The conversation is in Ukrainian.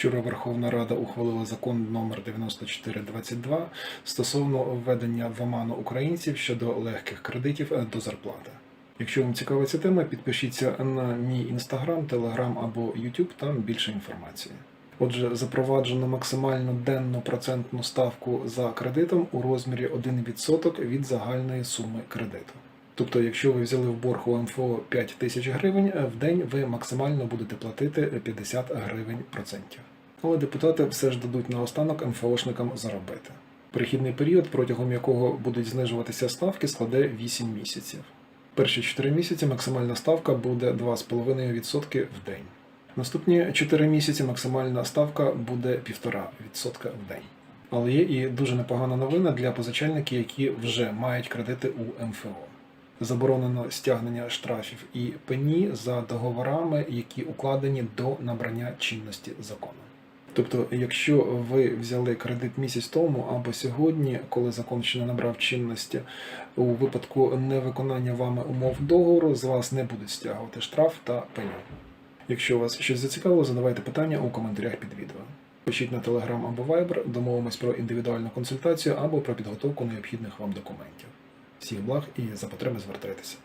Вчора Верховна Рада ухвалила закон номер 9422 стосовно введення в оману українців щодо легких кредитів е, до зарплати. Якщо вам цікава ця тема, підпишіться на мій інстаграм, телеграм або Ютуб, там більше інформації. Отже, запроваджено максимальну денну процентну ставку за кредитом у розмірі 1% від загальної суми кредиту. Тобто, якщо ви взяли в борг у МФО 5 тисяч гривень, е, в день ви максимально будете платити 50 гривень процентів. Але депутати все ж дадуть наостанок МФОшникам заробити. Перехідний період, протягом якого будуть знижуватися ставки, складе 8 місяців. Перші 4 місяці максимальна ставка буде 2,5% в день. Наступні 4 місяці максимальна ставка буде 1,5% в день. Але є і дуже непогана новина для позичальників, які вже мають кредити у МФО. Заборонено стягнення штрафів і пені за договорами, які укладені до набрання чинності закону. Тобто, якщо ви взяли кредит місяць тому або сьогодні, коли закон ще не набрав чинності, у випадку невиконання вами умов договору, з вас не будуть стягувати штраф та пеню. Якщо вас щось зацікавило, задавайте питання у коментарях під відео. Пишіть на Telegram або Viber, домовимось про індивідуальну консультацію або про підготовку необхідних вам документів. Всіх благ і за потреби звертайтеся.